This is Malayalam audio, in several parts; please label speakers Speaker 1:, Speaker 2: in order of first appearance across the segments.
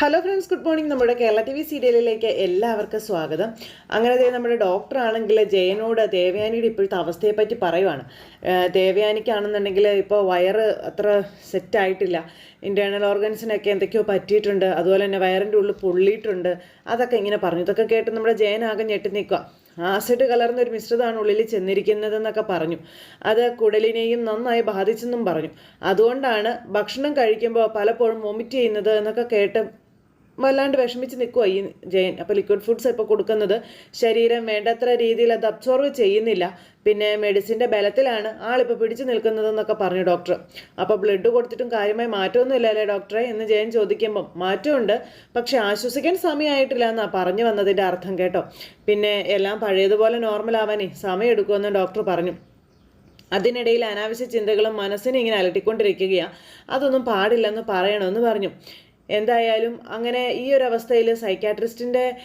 Speaker 1: ഹലോ ഫ്രണ്ട്സ് ഗുഡ് മോർണിംഗ് നമ്മുടെ കേരള ടി വി സീരിയലിലേക്ക് എല്ലാവർക്കും സ്വാഗതം. അങ്ങനെ നമ്മുടെ ഡോക്ടർ ആണെങ്കിൽ ജയനോട് ദേവയാനിയുടെ ഇപ്പോഴത്തെ അവസ്ഥയെപ്പറ്റി പറയുവാണ്. ദേവയാനിക്കാണെന്നുണ്ടെങ്കിൽ ഇപ്പോൾ വയറ് അത്ര സെറ്റായിട്ടില്ല ഇന്റേർണൽ ഓർഗൻസിനൊക്കെ എന്തൊക്കെയോ പറ്റിയിട്ടുണ്ട്. അതുപോലെ തന്നെ വയറിന്റെ ഉള്ളിൽ പൊള്ളിയിട്ടുണ്ട്. അതൊക്കെ ഇങ്ങനെ പറഞ്ഞു. ഇതൊക്കെ കേട്ട് നമ്മുടെ ജയനാകെ ഞെട്ടി നിൽക്കുക ആസിഡ് കലർന്ന ഒരു മിശ്രിതമാണ് ഉള്ളിൽ ചെന്നിരിക്കുന്നതെന്നൊക്കെ പറഞ്ഞു. അത് കുടലിനെയും നന്നായി ബാധിച്ചെന്നും പറഞ്ഞു. അതുകൊണ്ടാണ് ഭക്ഷണം കഴിക്കുമ്പോൾ പലപ്പോഴും വോമിറ്റ് ചെയ്യുന്നത് എന്നൊക്കെ കേട്ട് വല്ലാണ്ട് വിഷമിച്ച് നിൽക്കുക ഈ ജയൻ. അപ്പോൾ ലിക്വിഡ് ഫുഡ്സ് ഇപ്പോൾ കൊടുക്കുന്നത് ശരീരം വേണ്ടത്ര രീതിയിൽ അത് അബ്സോർവ് ചെയ്യുന്നില്ല. പിന്നെ മെഡിസിന്റെ ബലത്തിലാണ് ആളിപ്പോൾ പിടിച്ചു നിൽക്കുന്നതെന്നൊക്കെ പറഞ്ഞു ഡോക്ടർ അപ്പോൾ ബ്ലഡ് കൊടുത്തിട്ടും കാര്യമായി മാറ്റമൊന്നുമില്ല അല്ലേ ഡോക്ടറെ എന്ന് ജയൻ ചോദിക്കുമ്പം മാറ്റമുണ്ട്. പക്ഷെ ആശ്വസിക്കാൻ സമയമായിട്ടില്ല എന്നാണ് പറഞ്ഞു വന്നതിന്റെ അർത്ഥം കേട്ടോ. പിന്നെ എല്ലാം പഴയതുപോലെ നോർമൽ ആവാനേ സമയമെടുക്കുമെന്ന് ഡോക്ടർ പറഞ്ഞു. അതിനിടയിൽ അനാവശ്യ ചിന്തകളും മനസ്സിനെ ഇങ്ങനെ അലട്ടിക്കൊണ്ടിരിക്കുകയാണ് അതൊന്നും പാടില്ലെന്ന് പറയണമെന്ന് പറഞ്ഞു. എന്തായാലും അങ്ങനെ ഈ ഒരു അവസ്ഥയിൽ സൈക്കാട്രിസ്റ്റിന്റെ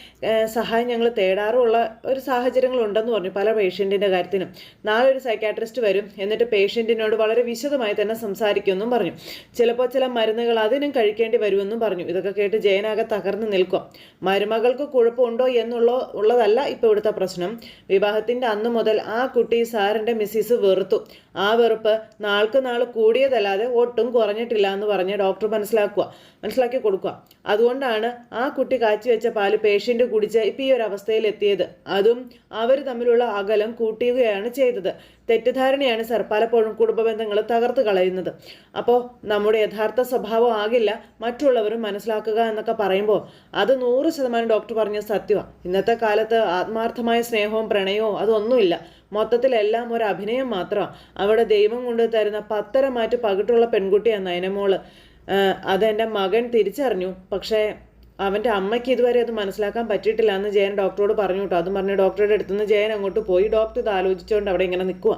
Speaker 1: സഹായം ഞങ്ങൾ തേടാറുള്ള ഒരു സാഹചര്യങ്ങളുണ്ടെന്ന് പറഞ്ഞു പല പേഷ്യന്റിന്റെ കാര്യത്തിനും. നാളെ ഒരു സൈക്കാട്രിസ്റ്റ് വരും എന്നിട്ട് പേഷ്യന്റിനോട് വളരെ വിശദമായി തന്നെ സംസാരിക്കുമെന്നും പറഞ്ഞു. ചിലപ്പോൾ ചില മരുന്നുകൾ അതിനും കഴിക്കേണ്ടി വരുമെന്നും പറഞ്ഞു. ഇതൊക്കെ കേട്ട് ജയനാകെ തകർന്ന് നിൽക്കും. മരുമകൾക്ക് കുഴപ്പമുണ്ടോ എന്നുള്ള ഉള്ളതല്ല ഇപ്പോൾ ഇവിടുത്തെ പ്രശ്നം. വിവാഹത്തിന്റെ അന്ന് മുതൽ ആ കുട്ടി സാറിന്റെ മിസ്സിസ് വെറുത്തു. ആ വെറുപ്പ് നാൾക്ക് നാൾ കൂടിയതല്ലാതെ ഒട്ടും കുറഞ്ഞിട്ടില്ല എന്ന് പറഞ്ഞ് ഡോക്ടർ മനസ്സിലാക്കുക. മനസ്സിലാക്കി കൊടുക്കുക. അതുകൊണ്ടാണ് ആ കുട്ടി കാച്ചിവെച്ച പാൽ പേഷ്യന്റ് കുടിച്ച് ഇപ്പം ഈ ഒരു അവസ്ഥയിൽ എത്തിയത്. അതും അവർ തമ്മിലുള്ള അകലം കൂട്ടുകയാണ് ചെയ്തത്. തെറ്റിദ്ധാരണയാണ് സർ പലപ്പോഴും കുടുംബ ബന്ധങ്ങൾ തകർത്ത് കളയുന്നത്. അപ്പോൾ നമ്മുടെ യഥാർത്ഥ സ്വഭാവം ആകില്ല മറ്റുള്ളവരും മനസ്സിലാക്കുക എന്നൊക്കെ പറയുമ്പോൾ അത് നൂറ് ശതമാനം ഡോക്ടർ പറഞ്ഞ സത്യമാണ് ഇന്നത്തെ കാലത്ത് ആത്മാർത്ഥമായ സ്നേഹവും പ്രണയവും അതൊന്നുമില്ല. മൊത്തത്തിലെല്ലാം ഒരു അഭിനയം മാത്രമാണ് അവിടെ ദൈവം കൊണ്ട് തരുന്ന പത്തര മാറ്റി പകിട്ടുള്ള പെൺകുട്ടിയാണ് നയനമോൾ. അതെന്റെ മകൻ തിരിച്ചറിഞ്ഞു. പക്ഷേ അവന്റെ അമ്മയ്ക്ക് ഇതുവരെ അത് മനസ്സിലാക്കാൻ പറ്റിയിട്ടില്ല എന്ന് ജയൻ ഡോക്ടറോട് പറഞ്ഞു കേട്ടോ. അതും പറഞ്ഞ് ഡോക്ടറുടെ അടുത്തുനിന്ന് ജയൻ അങ്ങോട്ട് പോയി. ഡോക്ടർ ഇത് ആലോചിച്ചുകൊണ്ട് അവിടെ ഇങ്ങനെ നിൽക്കുക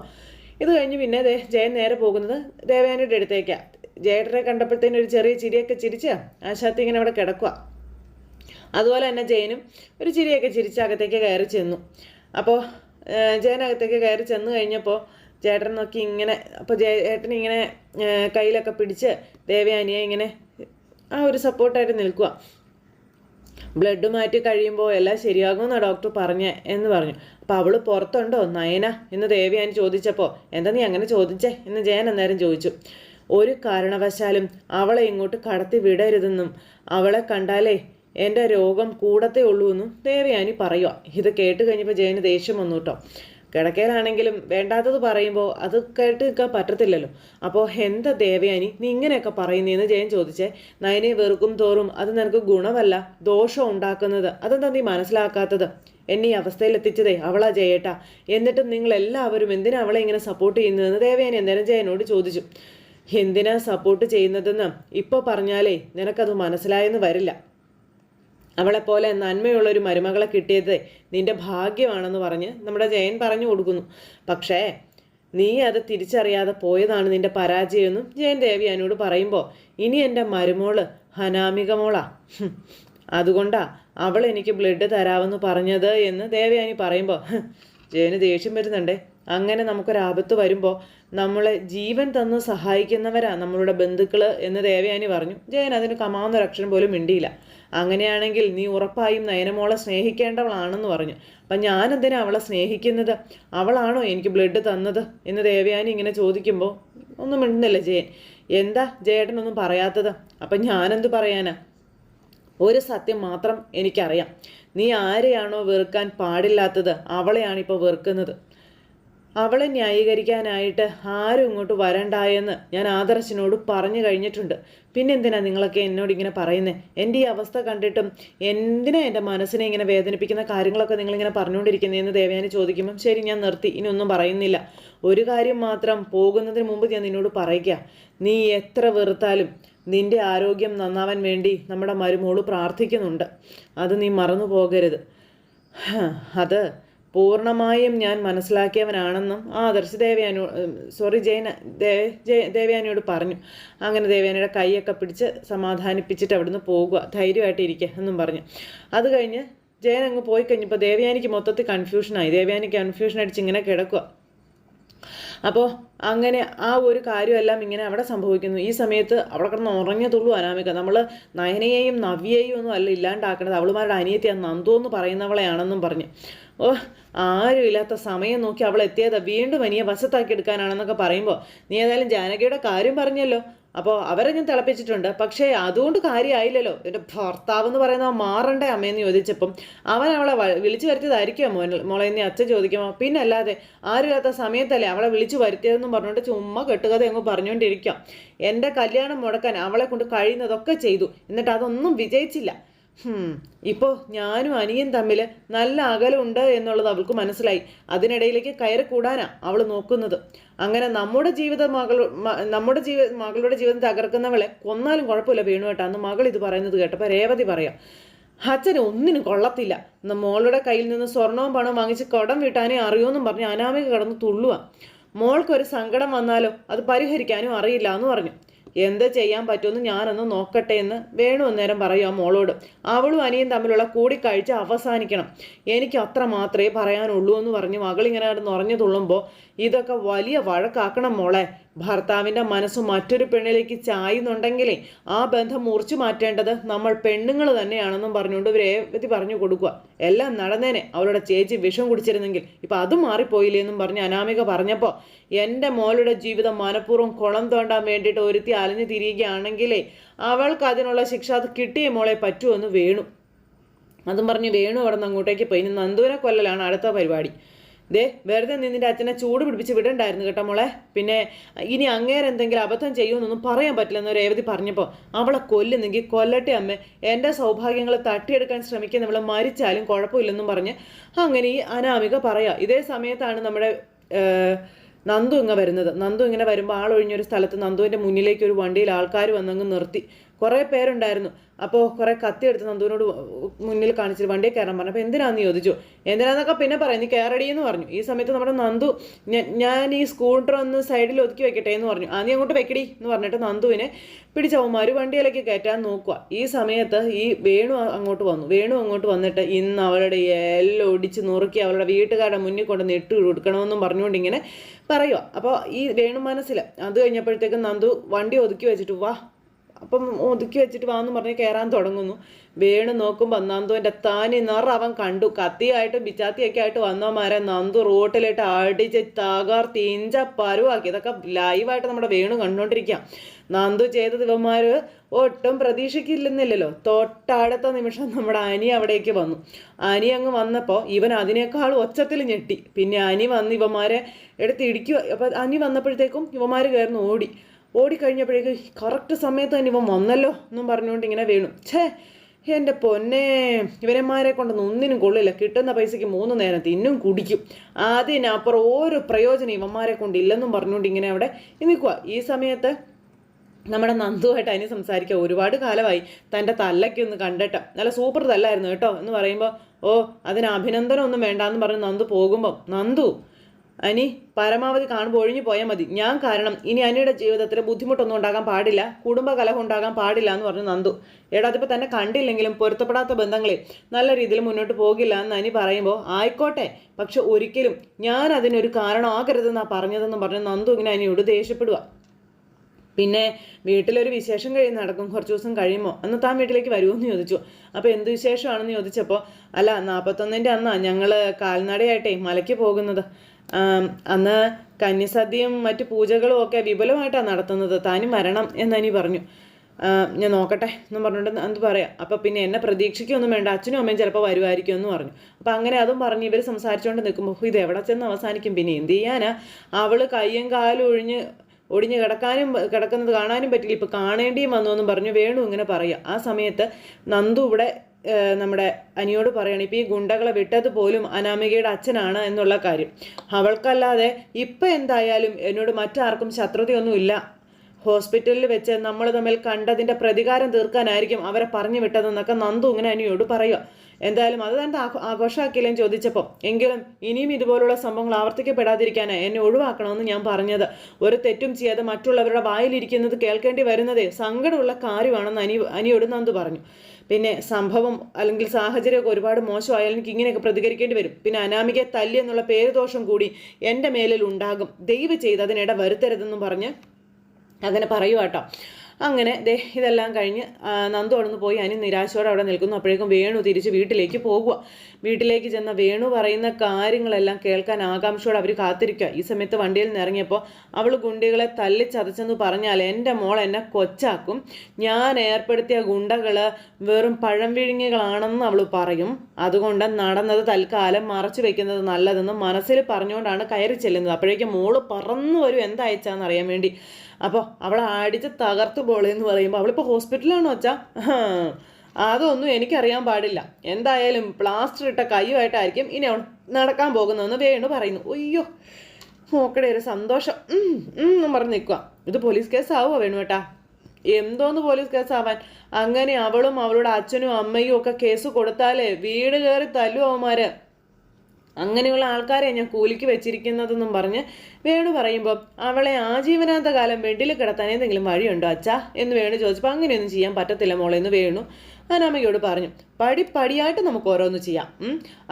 Speaker 1: ഇത് കഴിഞ്ഞ് പിന്നെ ജയൻ നേരെ പോകുന്നത് ദേവേനയുടെ അടുത്തേക്കാണ് ജയേട്ടനെ കണ്ടപ്പോഴത്തേനും ഒരു ചെറിയ ചിരിയൊക്കെ ചിരിച്ച് ആശാത്തി ഇങ്ങനെ അവിടെ കിടക്കുക അതുപോലെ തന്നെ ജയനും ഒരു ചിരിയൊക്കെ ചിരിച്ച് അകത്തേക്ക് കയറി ചെന്നു. അപ്പോൾ ജയൻ അകത്തേക്ക് കയറി ചെന്ന് കഴിഞ്ഞപ്പോൾ ചേട്ടൻ നോക്കി ഇങ്ങനെ അപ്പോൾ ചേട്ടൻ ഇങ്ങനെ കയ്യിലൊക്കെ പിടിച്ച് ദേവയാനിയെ ഇങ്ങനെ ആ ഒരു സപ്പോർട്ടായിട്ട് നിൽക്കുക ബ്ലഡ് മാറ്റി കഴിയുമ്പോൾ എല്ലാം ശരിയാകുമെന്നാണ് ഡോക്ടർ പറഞ്ഞേ എന്ന് പറഞ്ഞു. അപ്പോൾ അവൾ പുറത്തുണ്ടോ? നയന എന്ന് ദേവയാനി ചോദിച്ചപ്പോൾ എന്താ നീ അങ്ങനെ ചോദിച്ചേ? എന്ന് ജയൻ അന്നേരം ചോദിച്ചു. ഒരു കാരണവശാലും അവളെ ഇങ്ങോട്ട് കടത്തി വിടരുതെന്നും അവളെ കണ്ടാലേ എന്റെ രോഗം കൂടത്തേ ഉള്ളൂ എന്നും ദേവയാനി പറയുക ഇത് കേട്ട് കഴിഞ്ഞപ്പോൾ ജയന് ദേഷ്യം വന്നു കേട്ടോ. കിടക്കയിലാണെങ്കിലും വേണ്ടാത്തത് പറയുമ്പോൾ അത് കേട്ട് നിൽക്കാൻ പറ്റത്തില്ലല്ലോ. അപ്പോൾ എന്താ ദേവയാനി നീ ഇങ്ങനെയൊക്കെ പറയുന്നതെന്ന് ജയൻ ചോദിച്ചേ. നയനെ വെറുക്കും തോറും അത് നിനക്ക് ഗുണമല്ല ദോഷം ഉണ്ടാക്കുന്നത്. അതെന്താ നീ മനസ്സിലാക്കാത്തത്? എന്നെ ഈ അവസ്ഥയിൽ എത്തിച്ചതേ അവളാ ജയേട്ടാ. എന്നിട്ടും നിങ്ങൾ എല്ലാവരും എന്തിനാ അവളെ ഇങ്ങനെ സപ്പോർട്ട് ചെയ്യുന്നതെന്ന് ദേവയാനി അന്നേരം ജയനോട് ചോദിച്ചു. എന്തിനാ സപ്പോർട്ട് ചെയ്യുന്നതെന്ന്? ഇപ്പോൾ പറഞ്ഞാലേ നിനക്കത് മനസ്സിലായെന്ന് വരില്ല. അവളെപ്പോലെ നന്മയുള്ളൊരു മരുമകളെ കിട്ടിയത് നിന്റെ ഭാഗ്യമാണെന്ന് പറഞ്ഞ് നമ്മുടെ ജയൻ പറഞ്ഞു കൊടുക്കുന്നു. പക്ഷേ നീ അത് തിരിച്ചറിയാതെ പോയതാണ് നിന്റെ പരാജയമെന്നും ജയൻ ദേവി എന്നോട് പറയുമ്പോൾ ഇനി എന്റെ മരുമോൾ ഹനാമിക മോളാ. അതുകൊണ്ടാ അവൾ എനിക്ക് ബ്ലഡ് തരാമെന്ന് പറഞ്ഞത് എന്ന് ദേവയാനി പറയുമ്പോൾ ജയന് ദേഷ്യം വരുന്നുണ്ടേ. അങ്ങനെ നമുക്കൊരാപത്ത് വരുമ്പോൾ നമ്മളെ ജീവൻ തന്ന് സഹായിക്കുന്നവരാ നമ്മളുടെ ബന്ധുക്കൾ എന്ന് ദേവയാനി പറഞ്ഞു. ജയൻ അതിന് കമാവുന്ന ഒരു പോലും മിണ്ടിയില്ല. അങ്ങനെയാണെങ്കിൽ നീ ഉറപ്പായും നയനമോളെ സ്നേഹിക്കേണ്ടവളാണെന്ന് പറഞ്ഞു. അപ്പം ഞാൻ എന്തിനാ അവളെ സ്നേഹിക്കുന്നത്? അവളാണോ എനിക്ക് ബ്ലഡ് തന്നത്? എന്ന് ദേവയാനി ഇങ്ങനെ ചോദിക്കുമ്പോൾ ഒന്നും മിണ്ടുന്നില്ല ജയൻ. എന്താ ജയേട്ടനൊന്നും പറയാത്തത്? അപ്പം ഞാനെന്ത് പറയാനാ? ഒരു സത്യം മാത്രം എനിക്കറിയാം. നീ ആരെയാണോ വെറുക്കാൻ പാടില്ലാത്തത് അവളെയാണ് ഇപ്പോൾ വെറുക്കുന്നത്. അവളെ ന്യായീകരിക്കാനായിട്ട് ആരും ഇങ്ങോട്ട് വരണ്ടായെന്ന് ഞാൻ ആദർശിനോട് പറഞ്ഞു കഴിഞ്ഞിട്ടുണ്ട്. പിന്നെന്തിനാ നിങ്ങളൊക്കെ എന്നോട് ഇങ്ങനെ പറയുന്നത് എന്റെ ഈ അവസ്ഥ കണ്ടിട്ടും എന്തിനാ എന്റെ മനസ്സിനെ ഇങ്ങനെ വേദനിപ്പിക്കുന്ന കാര്യങ്ങളൊക്കെ നിങ്ങളിങ്ങനെ പറഞ്ഞുകൊണ്ടിരിക്കുന്നതെന്ന് ദേവയാനി ചോദിക്കുമ്പം ശരി ഞാൻ നിർത്തി ഇനി ഒന്നും പറയുന്നില്ല. ഒരു കാര്യം മാത്രം പോകുന്നതിന് മുമ്പ് ഞാൻ നിന്നോട് പറയുക. നീ എത്ര വെറുത്താലും നിന്റെ ആരോഗ്യം നന്നാവാൻ വേണ്ടി നമ്മുടെ മരുമോൾ പ്രാർത്ഥിക്കുന്നുണ്ട്. അത് നീ മറന്നു പോകരുത് അത് പൂർണമായും ഞാൻ മനസ്സിലാക്കിയവനാണെന്നും ആദർശ് ദേവയാനോ സോറി ജയ ദേവയാനിയോട് പറഞ്ഞു. അങ്ങനെ ദേവയാനിയുടെ കൈയൊക്കെ പിടിച്ച് സമാധാനിപ്പിച്ചിട്ട് അവിടുന്ന് പോകുക ധൈര്യമായിട്ട് ഇരിക്കുക എന്നും പറഞ്ഞു. അത് കഴിഞ്ഞ് ജയൻ അങ്ങ് പോയി കഴിഞ്ഞപ്പോൾ ദേവയാനിക്ക് മൊത്തത്തിൽ കൺഫ്യൂഷനായി ദേവയാനി കൺഫ്യൂഷൻ അടിച്ച് ഇങ്ങനെ കിടക്കുക അപ്പോൾ അങ്ങനെ ആ ഒരു കാര്യമെല്ലാം ഇങ്ങനെ അവിടെ സംഭവിക്കുന്നു. ഈ സമയത്ത് അവിടെ കിടന്ന് ഉറങ്ങിയതുള്ളൂ അനാമിക. നമ്മൾ നയനയെയും നവ്യയെയും ഒന്നും അല്ല ഇല്ലാണ്ടാക്കണത്. അവളുമാരുടെ അനിയത്തിയാണ് നന്ദു എന്ന് പറയുന്നവളെയാണെന്നും പറഞ്ഞു. ഓ ആരുമില്ലാത്ത സമയം നോക്കി അവൾ എത്തിയതാ വീണ്ടും അനിയെ വശത്താക്കി എടുക്കാനാണെന്നൊക്കെ പറയുമ്പോൾ നീ ഏതായാലും ജാനകിയുടെ കാര്യം പറഞ്ഞല്ലോ. അപ്പോൾ അവരെ ഞാൻ തിളപ്പിച്ചിട്ടുണ്ട്. പക്ഷേ അതുകൊണ്ട് കാര്യമായില്ലല്ലോ എന്റെ ഭർത്താവ് എന്ന് പറയുന്നത് മാറണ്ടേ അമ്മയെന്ന് ചോദിച്ചപ്പം അവൻ അവളെ വിളിച്ചു വരുത്തിയതായിരിക്കുമോ മോൻ മോളെ നീ അച്ഛൻ ചോദിക്കുമോ പിന്നെ അല്ലാതെ ആരുമില്ലാത്ത സമയത്തല്ലേ അവളെ വിളിച്ചു വരുത്തിയതെന്നും പറഞ്ഞുകൊണ്ട് ചുമ്മാ കെട്ടുകഥ അങ്ങ് പറഞ്ഞുകൊണ്ടിരിക്കാം. എന്റെ കല്യാണം മുടക്കാൻ അവളെ കൊണ്ട് കഴിയുന്നതൊക്കെ ചെയ്തു. എന്നിട്ട് അതൊന്നും വിജയിച്ചില്ല. ഹും, ഇപ്പോ ഞാനും അനിയും തമ്മിൽ നല്ല അകലുണ്ട് എന്നുള്ളത് അവൾക്ക് മനസ്സിലായി. അതിനിടയിലേക്ക് കയറി കൂടാനാ അവൾ നോക്കുന്നത്. അങ്ങനെ നമ്മുടെ ജീവിത മകൾ നമ്മുടെ ജീവ മകളുടെ ജീവിതം തകർക്കുന്നവളെ കൊന്നാലും കുഴപ്പമില്ല വേണു കേട്ടോ അന്ന് മകൾ ഇത് പറയുന്നത് കേട്ടപ്പോൾ രേവതി പറയാം അച്ഛന് ഒന്നിനും കൊള്ളത്തില്ല. മോളുടെ കയ്യിൽ നിന്ന് സ്വർണവും പണവും വാങ്ങിച്ച് കടം വീട്ടാനേ അറിയുമെന്നും പറഞ്ഞ് അനാമിക കടന്ന് തുള്ളുക മോൾക്കൊരു സങ്കടം വന്നാലോ അത് പരിഹരിക്കാനും അറിയില്ല എന്ന് പറഞ്ഞു. എന്ത് ചെയ്യാൻ പറ്റുമെന്ന് ഞാനൊന്ന് നോക്കട്ടെ എന്ന് വേണു അന്നേരം പറയും ആ മോളോട്. അവളും അനിയും തമ്മിലുള്ള കൂടിക്കാഴ്ച അവസാനിക്കണം. എനിക്ക് അത്ര മാത്രമേ പറയാനുള്ളൂ എന്ന് പറഞ്ഞ് മകളിങ്ങനെ കിടന്ന് ഉറഞ്ഞു തുള്ളുമ്പോൾ ഇതൊക്കെ വലിയ വഴക്കാക്കണം മോളെ. ഭർത്താവിന്റെ മനസ്സ് മറ്റൊരു പെണ്ണിലേക്ക് ചായുന്നുണ്ടെങ്കിലേ ആ ബന്ധം മുറിച്ചു മാറ്റേണ്ടത് നമ്മൾ പെണ്ണുങ്ങൾ തന്നെയാണെന്നും പറഞ്ഞുകൊണ്ട് രേവതി പറഞ്ഞു കൊടുക്കുക. എല്ലാം നടന്നേനെ. അവളുടെ ചേച്ചി വിഷം കുടിച്ചിരുന്നെങ്കിൽ ഇപ്പം അതും മാറിപ്പോയില്ലേ എന്നും പറഞ്ഞ് അനാമിക പറഞ്ഞപ്പോൾ എന്റെ മോളുടെ ജീവിതം മനഃപൂർവം കുളം തോണ്ടാൻ വേണ്ടിയിട്ട് ഒരുത്തി അലഞ്ഞു തിരിയുകയാണെങ്കിലേ അവൾക്ക് അതിനുള്ള ശിക്ഷ അത് കിട്ടിയ മോളെ പറ്റുമെന്ന് വേണു. അതും പറഞ്ഞ് വേണു അവിടെ നിന്ന് അങ്ങോട്ടേക്ക് പോയി. ഇനി കൊല്ലലാണ് അടുത്ത പരിപാടി. ദേ വെറുതെ നിന്നിന്റെ അച്ഛനെ ചൂട് പിടിപ്പിച്ച് വിടണ്ടായിരുന്നു കേട്ടോ മോളെ. പിന്നെ ഇനി അങ്ങേരെ എന്തെങ്കിലും അബദ്ധം ചെയ്യുമെന്നൊന്നും പറയാൻ പറ്റില്ലെന്ന് രേവതി പറഞ്ഞപ്പോൾ അവളെ കൊല്ലുന്നെങ്കിൽ കൊല്ലട്ടെ അമ്മ. എന്റെ സൗഭാഗ്യങ്ങൾ തട്ടിയെടുക്കാൻ നമ്മളെ മരിച്ചാലും കുഴപ്പമില്ലെന്നും പറഞ്ഞ് അങ്ങനെ ഈ അനാമിക പറയാം ഇതേ സമയത്താണ് നമ്മുടെ നന്ദു ഇങ്ങ വരുന്നത്. നന്ദു ഇങ്ങനെ വരുമ്പോൾ ആളൊഴിഞ്ഞൊരു സ്ഥലത്ത് നന്ദുവിന്റെ മുന്നിലേക്ക് ഒരു വണ്ടിയിൽ ആൾക്കാർ വന്നങ്ങ് നിർത്തി. കുറേ പേരുണ്ടായിരുന്നു. അപ്പോൾ കുറേ കത്തി എടുത്ത് നന്ദുവിനോട് മുന്നിൽ കാണിച്ചിട്ട് വണ്ടിയിൽ കയറാൻ പറഞ്ഞു. അപ്പോൾ എന്തിനാന്ന് ചോദിച്ചു? എന്തിനാന്നൊക്കെ പിന്നെ പറയാം. നീ കയറടി എന്ന് പറഞ്ഞു. ഈ സമയത്ത് നമ്മുടെ നന്ദു ഞാൻ ഈ സ്കൂട്ടർ ഒന്ന് സൈഡിൽ ഒതുക്കി വെക്കട്ടെ എന്ന് പറഞ്ഞു. ആ നീ അങ്ങോട്ട് വെക്കടി എന്ന് പറഞ്ഞിട്ട് നന്ദുവിനെ പിടിച്ചവന്മാർ വണ്ടിയിലേക്ക് കയറ്റാൻ നോക്കുക ഈ സമയത്ത് ഈ വേണു അങ്ങോട്ട് വന്നു. വേണു അങ്ങോട്ട് വന്നിട്ട് ഇന്ന് അവളുടെ എല്ലാം ഒടിച്ച് നുറുക്കി അവളുടെ വീട്ടുകാരുടെ മുന്നിൽ കൊണ്ട് നെട്ട് കൊടുക്കണമെന്നും പറഞ്ഞുകൊണ്ട് ഇങ്ങനെ പറയുക അപ്പോൾ ഈ വേണു മനസ്സിൽ അത് കഴിഞ്ഞപ്പോഴത്തേക്കും നന്ദു വണ്ടി ഒതുക്കി വെച്ചിട്ട് വാ അപ്പം ഒതുക്കി വെച്ചിട്ട് വാന്ന് പറഞ്ഞ് കയറാൻ തുടങ്ങുന്നു. വേണു നോക്കുമ്പോൾ നന്ദുവിന്റെ താനി നിറ അവൻ കണ്ടു. കത്തിയായിട്ട് ബിച്ചാത്തിയൊക്കെ ആയിട്ട് വന്നവന്മാരെ നന്ദു റോട്ടിലിട്ട് അടിച്ച് തകർത്തി തീഞ്ച പരുവാക്കി. ഇതൊക്കെ ലൈവായിട്ട് നമ്മുടെ വേണു കണ്ടുകൊണ്ടിരിക്കുക നന്ദു ചെയ്ത ഇവന്മാർ ഒട്ടും പ്രതീക്ഷിക്കില്ലെന്നില്ലല്ലോ. തൊട്ടടുത്ത നിമിഷം നമ്മുടെ അനി അവിടേക്ക് വന്നു. അനി അങ്ങ് വന്നപ്പോൾ ഇവൻ അതിനേക്കാൾ ഒച്ചത്തിൽ ഞെട്ടി. പിന്നെ അനി വന്ന് ഇവന്മാരെ എടുത്ത് ഇടിക്കുക അപ്പം അനി വന്നപ്പോഴത്തേക്കും ഇവന്മാർ കയറുന്നു ഓടി. ഓടിക്കഴിഞ്ഞപ്പോഴേക്ക് കറക്റ്റ് സമയത്ത് തന്നെ ഇവൻ വന്നല്ലോ എന്നും പറഞ്ഞുകൊണ്ട് ഇങ്ങനെ വീണു. ഛേ എന്റെ പൊന്നെ ഇവരന്മാരെ കൊണ്ടൊന്നും ഒന്നിനും കൊള്ളില്ല. കിട്ടുന്ന പൈസയ്ക്ക് മൂന്ന് നേരം തിന്നും കുടിക്കും. അതിനപ്പുറം ഓരോ പ്രയോജനം ഇവന്മാരെ കൊണ്ട് ഇല്ലെന്നും പറഞ്ഞുകൊണ്ട് ഇങ്ങനെ അവിടെ നിൽക്കുക ഈ സമയത്ത് നമ്മുടെ നന്ദുവായിട്ട് അതിന് സംസാരിക്കുക ഒരുപാട് കാലമായി. തന്റെ തല്ലയ്ക്ക് ഒന്ന് കണ്ടിട്ട്. നല്ല സൂപ്പർ തല്ലായിരുന്നു കേട്ടോ എന്ന് പറയുമ്പോൾ ഓ അതിന് അഭിനന്ദനം ഒന്നും വേണ്ടാന്ന് പറഞ്ഞ് നന്ദു പോകുമ്പോൾ നന്ദു അനി പരമാവധി കാണുമ്പോൾ ഒഴിഞ്ഞു പോയാൽ മതി. ഞാൻ കാരണം ഇനി അനിയുടെ ജീവിതത്തിൽ ബുദ്ധിമുട്ടൊന്നും ഉണ്ടാകാൻ പാടില്ല കുടുംബ കലഹം ഉണ്ടാകാൻ പാടില്ല എന്ന് പറഞ്ഞു നന്ദു. എടാ അതിപ്പോൾ തന്നെ കണ്ടില്ലെങ്കിലും പൊരുത്തപ്പെടാത്ത ബന്ധങ്ങളിൽ നല്ല രീതിയിൽ മുന്നോട്ട് പോകില്ല എന്ന് അനി പറയുമ്പോൾ ആയിക്കോട്ടെ പക്ഷെ ഒരിക്കലും ഞാൻ അതിനൊരു കാരണമാകരുതെന്നാണ് പറഞ്ഞതെന്ന് പറഞ്ഞ് നന്ദു ഇങ്ങനെ അനിയോട് ദേഷ്യപ്പെടുക പിന്നെ വീട്ടിലൊരു വിശേഷം കഴിയും നടക്കും. കുറച്ച് ദിവസം കഴിയുമ്പോൾ അന്ന് താൻ വീട്ടിലേക്ക് വരുമെന്ന് ചോദിച്ചു. അപ്പോൾ എന്ത് വിശേഷമാണെന്ന് ചോദിച്ചപ്പോൾ അല്ല നാൽപ്പത്തൊന്നിന്റെ അന്നാണ് ഞങ്ങൾ കാൽനടയായിട്ടേ മലയ്ക്ക് പോകുന്നത്. അന്ന് കന്യസദ്യയും മറ്റു പൂജകളും ഒക്കെ വിപുലമായിട്ടാണ് നടത്തുന്നത്. താനും വരണം എന്നനി പറഞ്ഞു. ഞാൻ നോക്കട്ടെ എന്നും പറഞ്ഞിട്ട് എന്ത് പറയാം. അപ്പോൾ പിന്നെ എന്നെ പ്രതീക്ഷിക്കൊന്നും വേണ്ട. അച്ഛനും അമ്മയും ചിലപ്പോൾ വരുമായിരിക്കും എന്ന് പറഞ്ഞു. അപ്പോൾ അങ്ങനെ അതും പറഞ്ഞ് ഇവർ സംസാരിച്ചുകൊണ്ട് നിൽക്കുമ്പോൾ ഇത് എവിടെ ചെന്ന് അവസാനിക്കും? പിന്നെ എന്ത് ചെയ്യാനാ? അവൾ കയ്യും കാലും ഒഴിഞ്ഞ് ഒടിഞ്ഞ് കിടക്കാനും കിടക്കുന്നത് കാണാനും പറ്റില്ല. ഇപ്പം കാണേണ്ടിയും വന്നു എന്നും പറഞ്ഞു. വേണു ഇങ്ങനെ പറയുക ആ സമയത്ത് നന്ദു ഇവിടെ നമ്മുടെ അനിയോട് പറയണം ഇപ്പം ഈ ഗുണ്ടകളെ വിട്ടത് പോലും അനാമികയുടെ അച്ഛനാണ് എന്നുള്ള കാര്യം. അവൾക്കല്ലാതെ ഇപ്പം എന്തായാലും എന്നോട് മറ്റാർക്കും ശത്രുതയൊന്നുമില്ല ഹോസ്പിറ്റലിൽ വെച്ച് നമ്മൾ തമ്മിൽ കണ്ടതിന്റെ പ്രതികാരം തീർക്കാനായിരിക്കും അവരെ പറഞ്ഞു വിട്ടതെന്നൊക്കെ നന്ദു ഇങ്ങനെ അനിയോട് പറയുക എന്തായാലും അത് തന്നെ ആഘോ- ആഘോഷമാക്കിയില്ലെന്ന് ചോദിച്ചപ്പോൾ എങ്കിലും ഇനിയും ഇതുപോലുള്ള സംഭവങ്ങൾ ആവർത്തിക്കപ്പെടാതിരിക്കാനാണ് എന്നെ ഒഴിവാക്കണമെന്ന് ഞാൻ പറഞ്ഞത്. ഒരു തെറ്റും ചെയ്യാതെ മറ്റുള്ളവരുടെ വായിലിരിക്കുന്നത് കേൾക്കേണ്ടി വരുന്നതേ സങ്കടമുള്ള കാര്യമാണെന്ന് അനി അനിയോട് നന്ദു പറഞ്ഞു. പിന്നെ സംഭവം അല്ലെങ്കിൽ സാഹചര്യമൊക്കെ ഒരുപാട് മോശമായാലും എനിക്ക് ഇങ്ങനെയൊക്കെ പ്രതികരിക്കേണ്ടി വരും. പിന്നെ അനാമികയെ തല്ലി എന്നുള്ള പേരുദോഷം കൂടി എന്റെ മേലിൽ ഉണ്ടാകും. ദയവ് ചെയ്ത് അതിനിട വരുത്തരുതെന്നും പറഞ്ഞ് അങ്ങനെ പറയുക കേട്ടോ അങ്ങനെ ദേ ഇതെല്ലാം കഴിഞ്ഞ് നന്ദു അവിടെ നിന്ന് പോയി. അനി നിരാശയോടെ അവിടെ നിൽക്കുന്നു. അപ്പോഴേക്കും വേണു തിരിച്ച് വീട്ടിലേക്ക് പോകുക വീട്ടിലേക്ക് ചെന്ന വേണു പറയുന്ന കാര്യങ്ങളെല്ലാം കേൾക്കാൻ ആകാംക്ഷയോടെ അവർ കാത്തിരിക്കുക ഈ സമയത്ത് വണ്ടിയിൽ നിന്ന് ഇറങ്ങിയപ്പോൾ അവൾ ഗുണ്ടികളെ തല്ലിച്ചതച്ചെന്ന് പറഞ്ഞാൽ എന്റെ മോൾ എന്നെ കൊച്ചാക്കും. ഞാൻ ഏർപ്പെടുത്തിയ ഗുണ്ടകൾ വെറും പഴം വിഴുങ്ങികളാണെന്ന് അവൾ പറയും. അതുകൊണ്ട് നടന്നത് തൽക്കാലം മറച്ചു വെക്കുന്നത് നല്ലതെന്ന് മനസ്സിൽ പറഞ്ഞുകൊണ്ടാണ് കയറി ചെല്ലുന്നത്. അപ്പോഴേക്കും മോൾ പറന്നു വരും. എന്തായച്ചാന്ന് അറിയാൻ വേണ്ടി. അപ്പോൾ അവൾ അടിച്ച് തകർത്ത് പോളെന്ന് പറയുമ്പോൾ അവളിപ്പോൾ ഹോസ്പിറ്റലാണോ അച്ഛാ? അതൊന്നും എനിക്കറിയാൻ പാടില്ല. എന്തായാലും പ്ലാസ്റ്റർ ഇട്ട കൈയുമായിട്ടായിരിക്കും ഇനി അവൾ നടക്കാൻ പോകുന്നതെന്ന് വേണു പറയുന്നു. അയ്യോ നോക്കടെ ഒരു സന്തോഷം. എന്നും പറഞ്ഞ് നിൽക്കുക ഇത് പോലീസ് കേസ് ആവുമോ വേണു ഏട്ടാ? എന്തോന്ന് പോലീസ് കേസാവാൻ? അങ്ങനെ അവളും അവളുടെ അച്ഛനും അമ്മയും ഒക്കെ കേസ് കൊടുത്താലേ വീട് കയറി തല്ലു അവന്മാര്? അങ്ങനെയുള്ള ആൾക്കാരെ ഞാൻ കൂലിക്ക് വെച്ചിരിക്കുന്നതെന്നും പറഞ്ഞ് വേണു പറയുമ്പോൾ അവളെ ആജീവനാന്ത കാലം ബെഡിൽ കിടത്താൻ എന്തെങ്കിലും വഴിയുണ്ടോ അച്ഛാ? എന്ന് വേണു ചോദിച്ചപ്പോൾ അങ്ങനെയൊന്നും ചെയ്യാൻ പറ്റത്തില്ല മോളെ എന്ന് വേണു അനാമയോട് പറഞ്ഞു പടി പടിയായിട്ട് നമുക്ക് ഓരോന്ന് ചെയ്യാം.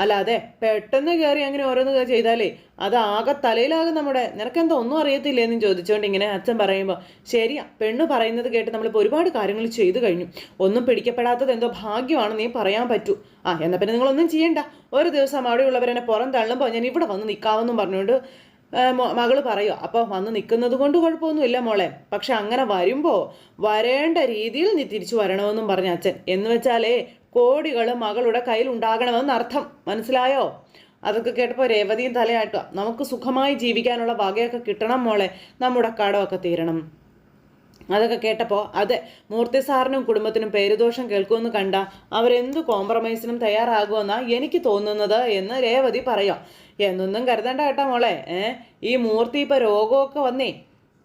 Speaker 1: അല്ലാതെ പെട്ടെന്ന് കയറി അങ്ങനെ ഓരോന്ന് ചെയ്താലേ അത് ആകെ തലയിലാകും നമ്മുടെ. നിനക്കെന്തോ ഒന്നും അറിയത്തില്ലേ എന്ന് ചോദിച്ചുകൊണ്ട് ഇങ്ങനെ അച്ഛൻ പറയുമ്പോൾ ശരിയാ പെണ്ണ് പറയുന്നത് കേട്ട് നമ്മളിപ്പോൾ ഒരുപാട് കാര്യങ്ങൾ ചെയ്തു കഴിഞ്ഞു. ഒന്നും പിടിക്കപ്പെടാത്തത് എന്തോ ഭാഗ്യമാണ് നീ പറയാൻ പറ്റൂ. ആ എന്നാൽ പിന്നെ നിങ്ങളൊന്നും ചെയ്യണ്ട. ഒരു ദിവസം അവിടെയുള്ളവരെന്നെ പുറം തള്ളുമ്പോൾ ഞാൻ ഇവിടെ വന്ന് നിൽക്കാമെന്നും പറഞ്ഞുകൊണ്ട് ആ, മോ- മകൾ പറയുക അപ്പോൾ വന്ന് നിൽക്കുന്നത് കൊണ്ട് കുഴപ്പമൊന്നുമില്ല മോളെ പക്ഷെ അങ്ങനെ വരുമ്പോൾ വരേണ്ട രീതിയിൽ നീ തിരിച്ചു വരണമെന്നും പറഞ്ഞ അച്ഛൻ. എന്ന് വെച്ചാലേ കോടികൾ മകളുടെ കയ്യിൽ ഉണ്ടാകണമെന്ന് അർത്ഥം. മനസ്സിലായോ? അതൊക്കെ കേട്ടപ്പോൾ രേവതിയും തലയാട്ടുക നമുക്ക് സുഖമായി ജീവിക്കാനുള്ള വകയൊക്കെ കിട്ടണം മോളെ നമ്മുടെ കടമൊക്കെ തീരണം. അതൊക്കെ കേട്ടപ്പോൾ അതെ മൂർത്തി സാറിനും കുടുംബത്തിനും പേരുദോഷം കേൾക്കുമെന്ന് കണ്ട അവരെന്ത് കോംപ്രമൈസിനും തയ്യാറാകുമെന്നാണ് എനിക്ക് തോന്നുന്നത് എന്ന് രേവതി പറയാം. എന്നൊന്നും കരുതണ്ട കേട്ടോ മോളെ. ഈ മൂർത്തി ഇപ്പൊ രോഗമൊക്കെ വന്നേ.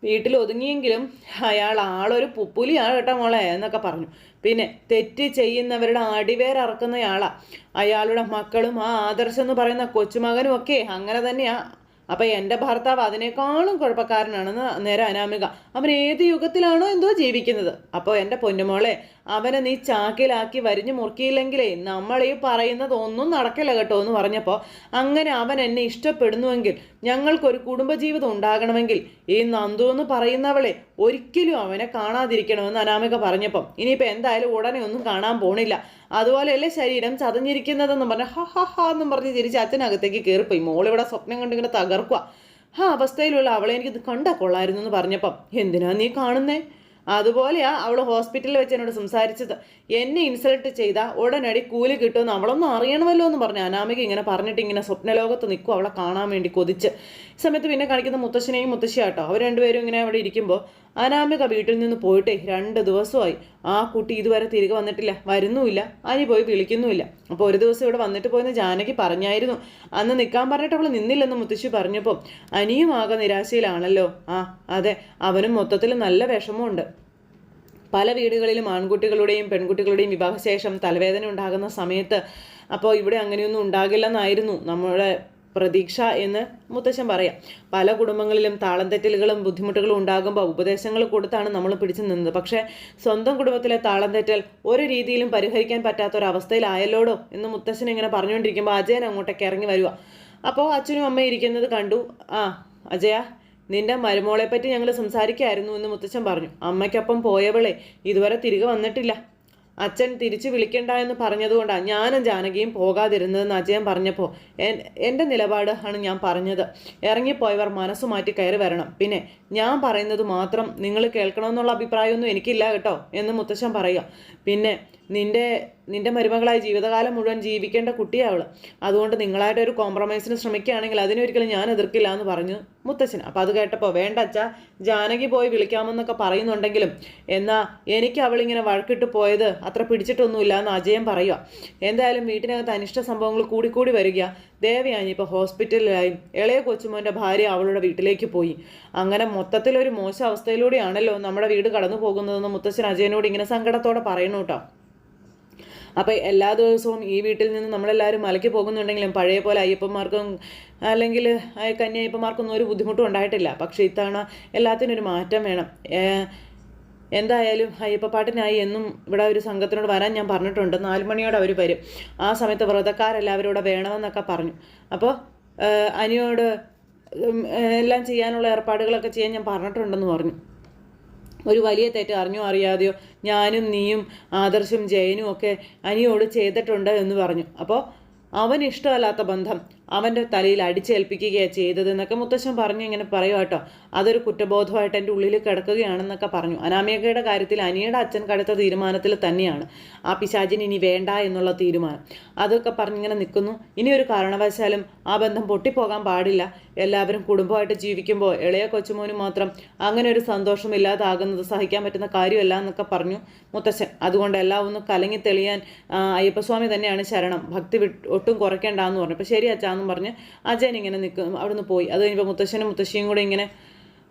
Speaker 1: വീട്ടിൽ ഒതുങ്ങിയെങ്കിലും അയാൾ ആളൊരു പുപ്പുലിയാണ് കേട്ടോ മോളെ എന്നൊക്കെ പറഞ്ഞു. പിന്നെ തെറ്റ് ചെയ്യുന്നവരുടെ അടിവേരറക്കുന്നയാളാ അയാളുടെ മക്കളും ആ ആദർശം എന്ന് പറയുന്ന കൊച്ചുമകനും ഒക്കെ അങ്ങനെ തന്നെയാ. അപ്പൊ എന്റെ ഭർത്താവ് അതിനേക്കാളും കുഴപ്പക്കാരനാണെന്ന് നേരെ അനാമിക. അവൻ ഏത് യുഗത്തിലാണോ എന്തോ ജീവിക്കുന്നത്. അപ്പോൾ എന്റെ പൊന്നുമോളെ അവനെ നീ ചാക്കിലാക്കി വരിഞ്ഞു മുറുക്കിയില്ലെങ്കിലേ നമ്മൾ ഈ പറയുന്നത് ഒന്നും നടക്കില്ല കേട്ടോ എന്ന് പറഞ്ഞപ്പോൾ അങ്ങനെ അവൻ എന്നെ ഇഷ്ടപ്പെടുന്നുവെങ്കിൽ ഞങ്ങൾക്കൊരു കുടുംബജീവിതം ഉണ്ടാകണമെങ്കിൽ ഈ നന്ദു എന്ന് പറയുന്നവളെ ഒരിക്കലും അവനെ കാണാതിരിക്കണമെന്ന് അനാമിക പറഞ്ഞപ്പം. ഇനിയിപ്പോൾ എന്തായാലും ഉടനെ ഒന്നും കാണാൻ പോണില്ല. അതുപോലെയല്ലേ ശരീരം ചതഞ്ഞിരിക്കുന്നതെന്നും പറഞ്ഞ ഹ ഹ ഹ എന്നും പറഞ്ഞ് തിരിച്ച് അച്ഛനകത്തേക്ക് കയറിപ്പോയി. മോളിവിടെ സ്വപ്നം കണ്ടിങ്ങനെ തകർക്കുക ആ അവസ്ഥയിലുള്ള അവളെ എനിക്ക് കണ്ടാൽ കൊള്ളായിരുന്നു എന്ന് പറഞ്ഞപ്പം എന്തിനാ നീ കാണുന്നേ? അതുപോലെയാ അവൾ ഹോസ്പിറ്റലിൽ വെച്ച് എന്നോട് സംസാരിച്ചത്. എന്നെ ഇൻസൾട്ട് ചെയ്ത ഉടനടി കൂലി കിട്ടുമെന്ന് അവളൊന്നും അറിയണമല്ലോ എന്ന് പറഞ്ഞു അനാമിക ഇങ്ങനെ പറഞ്ഞിട്ട് ഇങ്ങനെ സ്വപ്നലോകത്ത് നിൽക്കും അവളെ കാണാൻ വേണ്ടി കൊതിച്ച്. ഈ സമയത്ത് പിന്നെ കാണിക്കുന്ന മുത്തശ്ശനെയും മുത്തശ്ശിയാട്ടോ. അവർ രണ്ടുപേരും ഇങ്ങനെ അവിടെ ഇരിക്കുമ്പോൾ അനാമിക വീട്ടിൽ നിന്ന് പോയിട്ടേ രണ്ട് ദിവസമായി. ആ കുട്ടി ഇതുവരെ തിരികെ വന്നിട്ടില്ല. വരുന്നുമില്ല. അനി പോയി വിളിക്കുന്നുമില്ല. അപ്പോൾ ഒരു ദിവസം ഇവിടെ വന്നിട്ട് പോയെന്ന് ജാനകി പറഞ്ഞായിരുന്നു. അന്ന് നിൽക്കാൻ പറഞ്ഞിട്ട് അവൾ നിന്നില്ലെന്ന് മുത്തശ്ശി പറഞ്ഞപ്പോൾ അനിയും ആകെ നിരാശയിലാണല്ലോ. ആ അതെ അവനും മൊത്തത്തിൽ നല്ല വിഷമമുണ്ട്. പല വീടുകളിലും ആൺകുട്ടികളുടെയും പെൺകുട്ടികളുടെയും വിവാഹശേഷം തലവേദന ഉണ്ടാകുന്ന സമയത്ത് അപ്പോൾ ഇവിടെ അങ്ങനെയൊന്നും ഉണ്ടാകില്ലെന്നായിരുന്നു നമ്മുടെ പ്രതീക്ഷ എന്ന് മുത്തശ്ശൻ പറയാം. പല കുടുംബങ്ങളിലും താളം തെറ്റലുകളും ബുദ്ധിമുട്ടുകളും ഉണ്ടാകുമ്പോൾ ഉപദേശങ്ങൾ കൊടുത്താണ് നമ്മൾ പിടിച്ചു നിന്നത്. പക്ഷേ സ്വന്തം കുടുംബത്തിലെ താളം തെറ്റൽ ഒരു രീതിയിലും പരിഹരിക്കാൻ പറ്റാത്ത ഒരു അവസ്ഥയിലായല്ലോടോ എന്ന് മുത്തശ്ശൻ ഇങ്ങനെ പറഞ്ഞുകൊണ്ടിരിക്കുമ്പോൾ അജയൻ അങ്ങോട്ടേക്ക് ഇറങ്ങി വരിക അപ്പോൾ അച്ഛനും അമ്മയും ഇരിക്കുന്നത് കണ്ടു. ആ അജയ നിന്റെ മരുമോളെ പറ്റി ഞങ്ങൾ സംസാരിക്കായിരുന്നു എന്ന് മുത്തച്ഛൻ പറഞ്ഞു. അമ്മയ്ക്കൊപ്പം പോയവളെ ഇതുവരെ തിരികെ വന്നിട്ടില്ല. അച്ഛൻ തിരിച്ചു വിളിക്കണ്ട എന്ന് പറഞ്ഞതുകൊണ്ടാണ് ഞാനും ജാനകിയും പോകാതിരുന്നതെന്ന് അജയൻ പറഞ്ഞപ്പോൾ എൻ- എന്റെ നിലപാട് ആണ് ഞാൻ പറഞ്ഞത്. ഇറങ്ങിപ്പോയവർ മനസ്സ് മാറ്റി കയറി വരണം. പിന്നെ ഞാൻ പറയുന്നത് മാത്രം നിങ്ങൾ കേൾക്കണമെന്നുള്ള അഭിപ്രായമൊന്നും എനിക്കില്ല കേട്ടോ എന്ന് മുത്തശ്ശൻ പറയുക. പിന്നെ നിന്റെ നിന്റെ മരുമകളായി ജീവിതകാലം മുഴുവൻ ജീവിക്കേണ്ട കുട്ടിയാണ് അവൾ അതുകൊണ്ട് നിങ്ങളായിട്ട് ഒരു കോംപ്രമൈസിന് ശ്രമിക്കുകയാണെങ്കിൽ അതിനൊരിക്കലും ഞാൻ എതിർക്കില്ല എന്ന് പറഞ്ഞു മുത്തച്ഛൻ. അപ്പോൾ അത് കേട്ടപ്പോൾ വേണ്ട അച്ഛാ ജാനകി പോയി വിളിക്കാമെന്നൊക്കെ പറയുന്നുണ്ടെങ്കിലും എന്നാൽ എനിക്ക് അവളിങ്ങനെ വഴക്കിട്ട് പോയത് അത്ര പിടിച്ചിട്ടൊന്നുമില്ല എന്ന് അജയം പറയുക എന്തായാലും വീട്ടിനകത്ത് അനിഷ്ട സംഭവങ്ങൾ കൂടിക്കൂടി വരിക. ദേവയാനി ഇപ്പോൾ ഹോസ്പിറ്റലിലായി. ഇളയ കൊച്ചുമോന്റെ ഭാര്യ അവളുടെ വീട്ടിലേക്ക് പോയി. അങ്ങനെ മൊത്തത്തിലൊരു മോശം അവസ്ഥയിലൂടെയാണല്ലോ നമ്മുടെ വീട് കടന്നു പോകുന്നതെന്ന് മുത്തശ്ശൻ അജയനോട് ഇങ്ങനെ സങ്കടത്തോടെ പറയണു കേട്ടോ. അപ്പോൾ എല്ലാ ദിവസവും ഈ വീട്ടിൽ നിന്ന് നമ്മളെല്ലാവരും മലയ്ക്ക് പോകുന്നുണ്ടെങ്കിലും പഴയ പോലെ അയ്യപ്പന്മാർക്കും അല്ലെങ്കിൽ കന്യ അയ്യപ്പന്മാർക്കൊന്നും ഒരു ബുദ്ധിമുട്ടും ഉണ്ടായിട്ടില്ല. പക്ഷേ ഇത്തവണ എല്ലാത്തിനും ഒരു മാറ്റം വേണം. എന്തായാലും അയ്യപ്പപ്പാട്ടിനായി എന്നും ഇവിടെ ഒരു സംഘത്തിനോട് വരാൻ ഞാൻ പറഞ്ഞിട്ടുണ്ട്. നാല് മണിയോടെ അവർ വരും. ആ സമയത്ത് വ്രതക്കാരെല്ലാവരും ഇവിടെ വേണമെന്നൊക്കെ പറഞ്ഞു. അപ്പോൾ അനിയോട് എല്ലാം ചെയ്യാനുള്ള ഏർപ്പാടുകളൊക്കെ ചെയ്യാൻ ഞാൻ പറഞ്ഞിട്ടുണ്ടെന്ന് പറഞ്ഞു. ഒരു വലിയ തെറ്റ് അറിഞ്ഞോ അറിയാതെയോ ഞാനും നീയും ആദർശും ജയനും ഒക്കെ അനിയോട് ചെയ്തിട്ടുണ്ട് എന്ന് പറഞ്ഞു. അപ്പോൾ അവൻ ഇഷ്ടമല്ലാത്ത ബന്ധം അവന്റെ തലയിൽ അടിച്ചേൽപ്പിക്കുകയാണ് ചെയ്തതെന്നൊക്കെ മുത്തശ്ശൻ പറഞ്ഞു ഇങ്ങനെ പറയുക കേട്ടോ. അതൊരു കുറ്റബോധമായിട്ട് എന്റെ ഉള്ളിൽ കിടക്കുകയാണെന്നൊക്കെ പറഞ്ഞു. അനാമികയുടെ കാര്യത്തിൽ അനിയുടെ അച്ഛൻ കടുത്ത തീരുമാനത്തിൽ തന്നെയാണ്. ആ പിശാചിന് ഇനി വേണ്ട എന്നുള്ള തീരുമാനം. അതൊക്കെ പറഞ്ഞിങ്ങനെ നിൽക്കുന്നു. ഇനി ഒരു കാരണവശാലും ആ ബന്ധം പൊട്ടിപ്പോകാൻ പാടില്ല. എല്ലാവരും കുടുംബമായിട്ട് ജീവിക്കുമ്പോൾ ഇളയ കൊച്ചുമോനും മാത്രം അങ്ങനെ ഒരു സന്തോഷം ഇല്ലാതാകുന്നത് സഹിക്കാൻ പറ്റുന്ന കാര്യമല്ല എന്നൊക്കെ പറഞ്ഞു മുത്തശ്ശൻ. അതുകൊണ്ട് എല്ലാം ഒന്ന് കലങ്ങി തെളിയാൻ അയ്യപ്പസ്വാമി തന്നെയാണ് ശരണം. ഭക്തി ഒട്ടും കുറയ്ക്കേണ്ടെന്ന് പറഞ്ഞു. അപ്പോൾ ശരി അച്ഛാന്നും പറഞ്ഞ് അജയൻ ഇങ്ങനെ നിൽക്കും അവിടുന്ന് പോയി. അത് കഴിഞ്ഞപ്പോൾ മുത്തശ്ശനും മുത്തശ്ശിയും കൂടെ ഇങ്ങനെ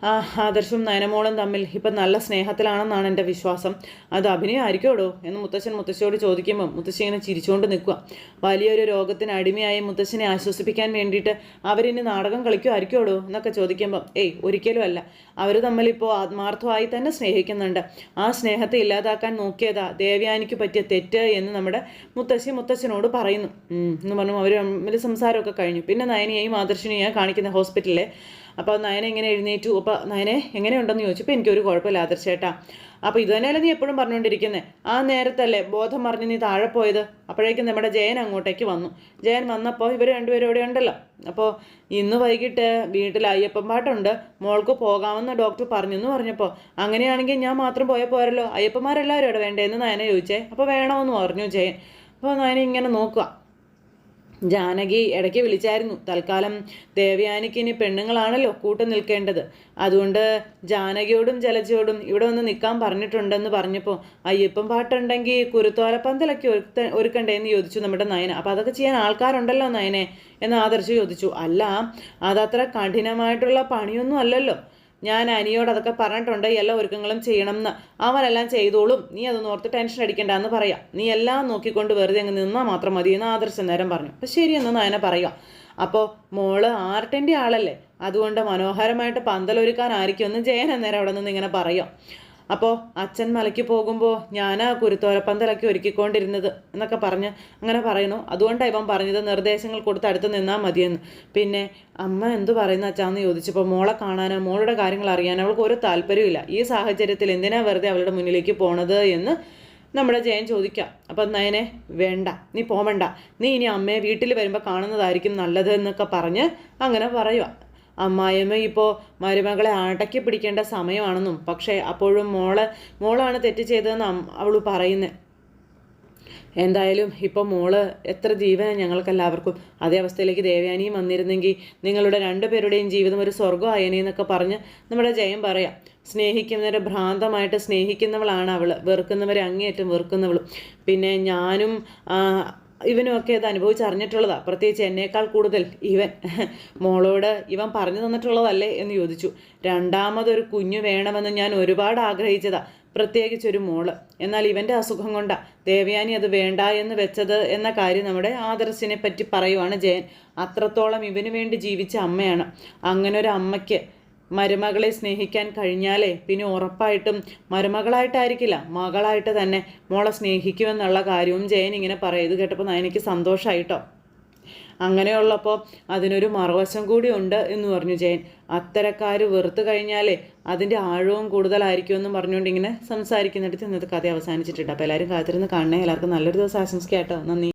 Speaker 1: ആദർശും നയനമോളും തമ്മിൽ ഇപ്പം നല്ല സ്നേഹത്തിലാണെന്നാണ് എന്റെ വിശ്വാസം. അത് അഭിനയം ആയിരിക്കുമോ എന്ന് മുത്തശ്ശൻ മുത്തശ്ശിയോട് ചോദിക്കുമ്പോൾ മുത്തശ്ശി ഇങ്ങനെ ചിരിച്ചുകൊണ്ട് നിൽക്കുക. വലിയൊരു രോഗത്തിന് അടിമയായി മുത്തശ്ശനെ ആശ്വസിപ്പിക്കാൻ വേണ്ടിയിട്ട് അവരിനി നാടകം കളിക്കുമായിരിക്കോടോ എന്നൊക്കെ ചോദിക്കുമ്പോൾ ഏയ് ഒരിക്കലും അല്ല. അവർ തമ്മിലിപ്പോൾ ആത്മാർത്ഥമായി തന്നെ സ്നേഹിക്കുന്നുണ്ട്. ആ സ്നേഹത്തെ ഇല്ലാതാക്കാൻ നോക്കിയതാ ദേവ്യാനിക്ക് പറ്റിയ തെറ്റ് എന്ന് നമ്മുടെ മുത്തശ്ശി മുത്തശ്ശനോട് പറയുന്നു. എന്ന് പറഞ്ഞു അവർ തമ്മിൽ സംസാരമൊക്കെ കഴിഞ്ഞു. പിന്നെ നയനിയെയും ആദർശിനെയും കാണിക്കുന്ന ഹോസ്പിറ്റലിലെ അപ്പോൾ നയന എങ്ങനെ എഴുന്നേറ്റു? അപ്പോൾ നയനെ എങ്ങനെയുണ്ടെന്ന് ചോദിച്ചപ്പോൾ എനിക്കൊരു കുഴപ്പമില്ല ആദർശേട്ടാ അപ്പോൾ ഇത് നീ എപ്പോഴും പറഞ്ഞുകൊണ്ടിരിക്കുന്നത് ആ നേരത്തല്ലേ ബോധം മറിഞ്ഞ് നീ താഴെ പോയത്? അപ്പോഴേക്കും നമ്മുടെ ജയൻ അങ്ങോട്ടേക്ക് വന്നു. ജയൻ വന്നപ്പോൾ ഇവർ രണ്ടുപേരും ഇവിടെ ഉണ്ടല്ലോ. അപ്പോൾ ഇന്ന് വൈകിട്ട് വീട്ടിൽ അയ്യപ്പൻ പാട്ടുണ്ട്. മോൾക്ക് പോകാമെന്ന് ഡോക്ടർ പറഞ്ഞു എന്ന് പറഞ്ഞപ്പോൾ അങ്ങനെയാണെങ്കിൽ ഞാൻ മാത്രം പോയാൽ പോരല്ലോ. അയ്യപ്പന്മാരെല്ലാവരും ഇവിടെ വേണ്ടേന്ന് നയന ചോദിച്ചേ. അപ്പോൾ വേണമെന്ന് പറഞ്ഞു ജയൻ. അപ്പോൾ നയന ഇങ്ങനെ നോക്കുക ജാനകി ഇടയ്ക്ക് വിളിച്ചായിരുന്നു. തൽക്കാലം ദേവയാനിക്ക് ഇനി പെണ്ണുങ്ങളാണല്ലോ കൂട്ടു നിൽക്കേണ്ടത്. അതുകൊണ്ട് ജാനകിയോടും ജലജയോടും ഇവിടെ വന്ന് നിൽക്കാൻ പറഞ്ഞിട്ടുണ്ടെന്ന് പറഞ്ഞപ്പോൾ അയ്യപ്പം പാട്ടുണ്ടെങ്കിൽ കുരുത്തോലപ്പന്തലൊക്കെ ഒരുത്ത ഒരുക്കണ്ടേന്ന് ചോദിച്ചു നമ്മുടെ നയന. അപ്പോൾ അതൊക്കെ ചെയ്യാൻ ആൾക്കാരുണ്ടല്ലോ നയനെ? എന്ന് ആദർശ് ചോദിച്ചു. അല്ല അതത്ര കഠിനമായിട്ടുള്ള പണിയൊന്നും അല്ലല്ലോ. ഞാൻ അനിയോട് അതൊക്കെ പറഞ്ഞിട്ടുണ്ട് എല്ലാ ഒരുക്കങ്ങളും ചെയ്യണം എന്ന് അവനെല്ലാം ചെയ്തോളും. നീ അതൊന്നും ഓർത്ത് ടെൻഷൻ അടിക്കണ്ട എന്ന് പറയാം. നീ എല്ലാം നോക്കിക്കൊണ്ട് വെറുതെ അങ്ങ് നിന്നാൽ മാത്രം മതി എന്ന് ആദർശം നേരം പറഞ്ഞു. അപ്പം ശരിയെന്ന് നയന പറയാം. അപ്പോൾ മോൾ ആർട്ടിന്റെ ആളല്ലേ? അതുകൊണ്ട് മനോഹരമായിട്ട് പന്തലൊരുക്കാനായിരിക്കും എന്ന് ജയൻ അന്നേരം അവിടെ നിന്ന് ഇങ്ങനെ പറയാം. അപ്പോൾ അച്ഛൻ മലയ്ക്ക് പോകുമ്പോൾ ഞാൻ ആ കുരുത്തോലപ്പന്തലൊക്കെ ഒരുക്കിക്കൊണ്ടിരുന്നത് എന്നൊക്കെ പറഞ്ഞ് അങ്ങനെ പറയുന്നു. അതുകൊണ്ടാണ് ഇവൻ പറഞ്ഞത് നിർദ്ദേശങ്ങൾ കൊടുത്ത് അടുത്ത് നിന്നാൽ മതിയെന്ന്. പിന്നെ അമ്മ എന്തു പറയുന്ന അച്ഛാന്ന് ചോദിച്ചപ്പോൾ മോളെ കാണാനോ മോളുടെ കാര്യങ്ങൾ അറിയാനോ അവൾക്ക് ഒരു താല്പര്യമില്ല ഈ സാഹചര്യത്തിൽ എന്തിനാ വെറുതെ അവളുടെ മുന്നിലേക്ക് പോണത് എന്ന് നമ്മുടെ ജയൻ ചോദിക്കാം. അപ്പം നയനെ വേണ്ട നീ പോവണ്ട. നീ ഇനി അമ്മയെ വീട്ടിൽ വരുമ്പോൾ കാണുന്നതായിരിക്കും നല്ലത് എന്നൊക്കെ പറഞ്ഞ് അങ്ങനെ പറയുക അമ്മായിയമ്മ ഇപ്പോൾ മരുമകളെ അടക്കി പിടിക്കേണ്ട സമയമാണെന്നും പക്ഷേ അപ്പോഴും മോളെ മോളാണ് തെറ്റ് ചെയ്തതെന്ന് അവൾ പറയുന്നത് എന്തായാലും ഇപ്പോൾ മോൾ എത്ര ജീവന ഞങ്ങൾക്കെല്ലാവർക്കും. അതേ അവസ്ഥയിലേക്ക് ദേവയാനിയും വന്നിരുന്നെങ്കിൽ നിങ്ങളുടെ രണ്ടുപേരുടെയും ജീവിതം ഒരു സ്വർഗമായനെന്നൊക്കെ പറഞ്ഞ് നമ്മുടെ ജയം പറയാം. സ്നേഹിക്കുന്നവരെ ഭ്രാന്തമായിട്ട് സ്നേഹിക്കുന്നവളാണ് അവൾ വെറുക്കുന്നവരെ അങ്ങേയറ്റം വെറുക്കുന്നവളും. പിന്നെ ഞാനും ഇവനുമൊക്കെ ഇത് അനുഭവിച്ചറിഞ്ഞിട്ടുള്ളതാണ് പ്രത്യേകിച്ച് എന്നേക്കാൾ കൂടുതൽ ഇവൻ മോളോട് ഇവൻ പറഞ്ഞു തന്നിട്ടുള്ളതല്ലേ എന്ന് ചോദിച്ചു. രണ്ടാമതൊരു കുഞ്ഞു വേണമെന്ന് ഞാൻ ഒരുപാട് ആഗ്രഹിച്ചതാ പ്രത്യേകിച്ച് ഒരു മോൾ. എന്നാൽ ഇവന്റെ അസുഖം കൊണ്ടാ ദേവയാനി അത് വേണ്ട എന്ന് വെച്ചത് എന്ന കാര്യം നമ്മുടെ ആദർശിനെ പറ്റി പറയുവാണ് ജയൻ. അത്രത്തോളം ഇവന് വേണ്ടി ജീവിച്ച അമ്മയാണ്. അങ്ങനെ ഒരു അമ്മയ്ക്ക് മരുമകളെ സ്നേഹിക്കാൻ കഴിഞ്ഞാലേ പിന്നെ ഉറപ്പായിട്ടും മരുമകളായിട്ടായിരിക്കില്ല മകളായിട്ട് തന്നെ മോളെ സ്നേഹിക്കുമെന്നുള്ള കാര്യവും ജയൻ ഇങ്ങനെ പറയും ഇത് കേട്ടപ്പോൾ എനിക്ക് സന്തോഷമായിട്ടോ അങ്ങനെയുള്ളപ്പോൾ അതിനൊരു മറുവശം കൂടി ഉണ്ട് എന്ന് പറഞ്ഞു ജയൻ. അത്തരക്കാർ വെറുത്തു കഴിഞ്ഞാലേ അതിന്റെ ആഴവും കൂടുതലായിരിക്കുമെന്നും പറഞ്ഞുകൊണ്ട് ഇങ്ങനെ സംസാരിക്കുന്നിടത്ത് ഇന്നത്തെ കഥ അവസാനിച്ചിട്ടുണ്ട്. അപ്പോൾ എല്ലാവരും കാത്തിരുന്ന് കാണണേ. എല്ലാവർക്കും നല്ലൊരു ദിവസം ആശംസിക്കാം കേട്ടോ. നന്ദി.